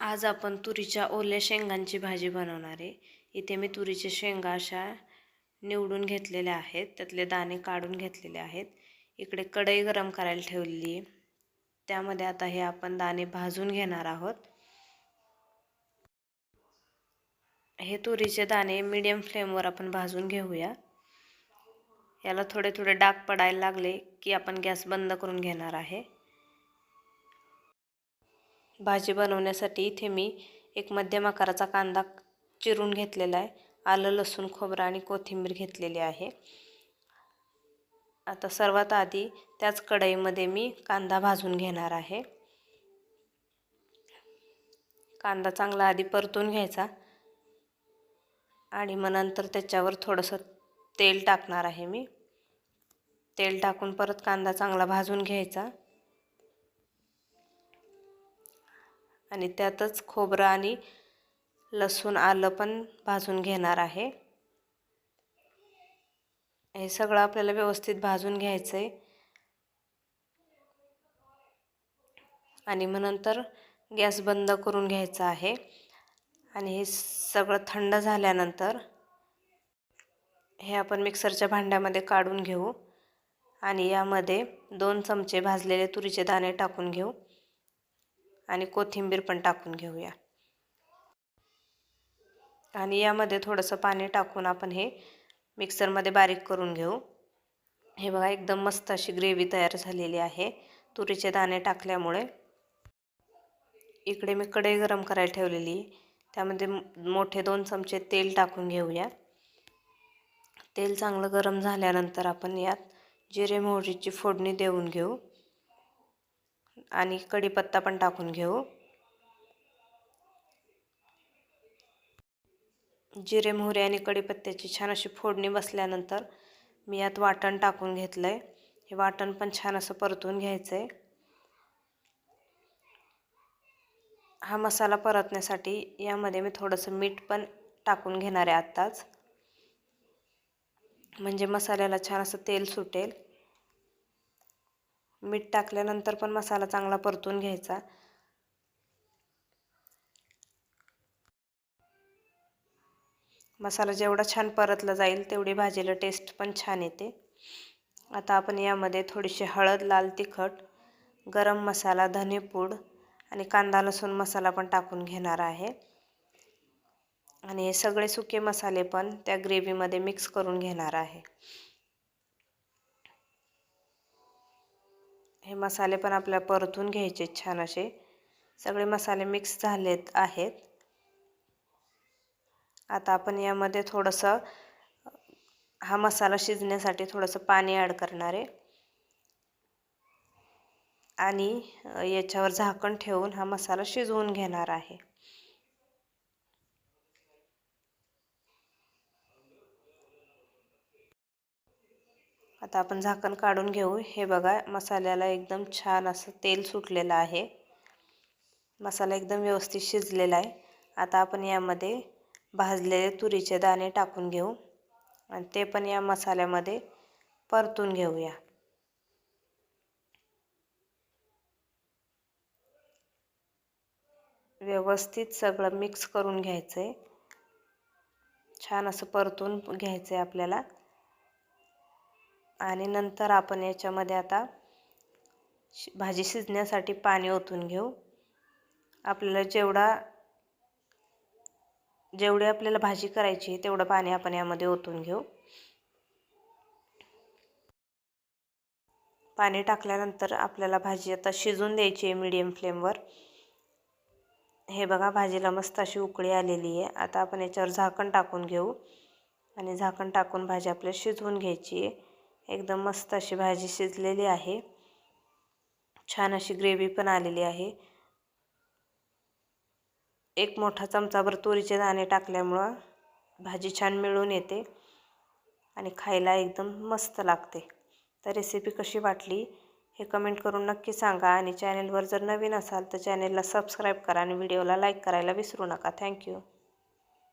आज आपण तुरीच्या ओल्या शेंगांची भाजी बनवणार आहे. इथे मी तुरीच्या शेंगा अशा निवडून घेतलेल्या आहेत. त्यातले दाणे काढून घेतलेले आहेत. इकडे कढई गरम करायला ठेवलेली आहे. त्यामध्ये आता हे आपण दाणे भाजून घेणार आहोत. हे तुरीचे दाणे मीडियम फ्लेमवर आपण भाजून घेऊया. याला थोडे थोडे डाग पडायला लागले की आपण गॅस बंद करून घेणार आहे. भाजी बनवण्यासाठी इथे मी एक मध्यम आकाराचा कांदा चिरून घेतलेला आहे. आलं लसूण खोबरं आणि कोथिंबीर घेतलेली आहे. आता सर्वात आधी त्याच कढईमध्ये मी कांदा भाजून घेणार आहे. कांदा चांगला आधी परतून घ्यायचा आणि मग नंतर त्याच्यावर थोडंसं तेल टाकणार आहे मी. तेल टाकून परत कांदा चांगला भाजून घ्यायचा. आणि त्यातच खोबरं आणि लसूण आलं पण भाजून घेणार आहे. हे सगळं आपल्याला व्यवस्थित भाजून घ्यायचं आहे आणि मग नंतर गॅस बंद करून घ्यायचा आहे. आणि हे सगळं थंड झाल्यानंतर हे आपण मिक्सरच्या भांड्यामध्ये काढून घेऊ. आणि यामध्ये दोन चमचे भाजलेले तुरीचे दाणे टाकून घेऊ. आणि कोथिंबीर पण टाकून घेऊया. आणि यामध्ये थोडंसं पाणी टाकून आपण हे मिक्सरमध्ये बारीक करून घेऊ. हे बघा एकदम मस्त अशी ग्रेव्ही तयार झालेली आहे. तुरीचे दाणे टाकल्यामुळे. इकडे मी कढई गरम करायला ठेवलेली. त्यामध्ये मोठे दोन चमचे तेल टाकून घेऊया. तेल चांगलं गरम झाल्यानंतर आपण यात जिरे मोहरीची फोडणी देऊन घेऊ. आणि कढीपत्ता पण टाकून घेऊ. जिरे मोहरे आणि कढीपत्त्याची छान अशी फोडणी बसल्यानंतर मी यात वाटण टाकून घेतलं आहे हे वाटण पण छान असं परतून घ्यायचं आहे हा मसाला परतण्यासाठी यामध्ये मी थोडंसं मीठ पण टाकून घेणार आहे आत्ताच. म्हणजे मसाल्याला छान असं तेल सुटेल. मीठ टाकल्यानंतर पण मसाला चांगला परतून घ्यायचा. मसाला जेवढा छान परतला जाईल तेवढी भाजीला टेस्ट पण छान येते. आता आपण यामध्ये थोडीशी हळद लाल तिखट गरम मसाला धनेपूड आणि कांदा लसूण मसाला पण टाकून घेणार आहे. आणि हे सगळे सुके मसाले पण त्या ग्रेव्हीमध्ये मिक्स करून घेणार आहे. हे मसाले पण आपल्याला परतून घ्यायचे छान असे. सगळे मसाले मिक्स झालेत आहेत. आता आपण यामध्ये थोडंसं हा मसाला शिजण्यासाठी थोडंसं पाणी ॲड करणार आहे. आणि याच्यावर झाकण ठेवून हा मसाला शिजवून घेणार आहे. आता आपण झाकण काढून घेऊ. हे बघा मसाल्याला एकदम छान असं तेल सुटलेलं आहे. मसाला एकदम व्यवस्थित शिजलेला आहे. आता आपण यामध्ये भाजलेले तुरीचे दाणे टाकून घेऊ आणि ते पण या मसाल्यामध्ये परतून घेऊया. व्यवस्थित सगळं मिक्स करून घ्यायचं आहे छान असं परतून घ्यायचं आहे आपल्याला. आणि नंतर आपण याच्यामध्ये आता भाजी शिजण्यासाठी पाणी ओतून घेऊ. आपल्याला जेवढा जेवढी आपल्याला भाजी करायची तेवढं पाणी आपण यामध्ये ओतून घेऊ. पाणी टाकल्यानंतर आपल्याला भाजी आता शिजून द्यायची आहे मीडियम फ्लेमवर हे बघा भाजीला मस्त अशी उकळी आलेली आहे. आता आपण याच्यावर झाकण टाकून घेऊ. आणि झाकण टाकून भाजी आपल्याला शिजवून घ्यायची आहे. एकदम मस्त अशी भाजी शिजलेली आहे. छान अशी ग्रेव्ही पण आलेली आहे. एक मोठा चमचाभर तुरीचे दाणे टाकल्यामुळं भाजी छान मिळून येते आणि खायला एकदम मस्त लागते. तर रेसिपी कशी वाटली हे कमेंट करून नक्की सांगा आणि चॅनेलवर जर नवीन असाल तर चॅनेलला सबस्क्राईब करा आणि व्हिडिओला लाईक करायला विसरू नका. थँक्यू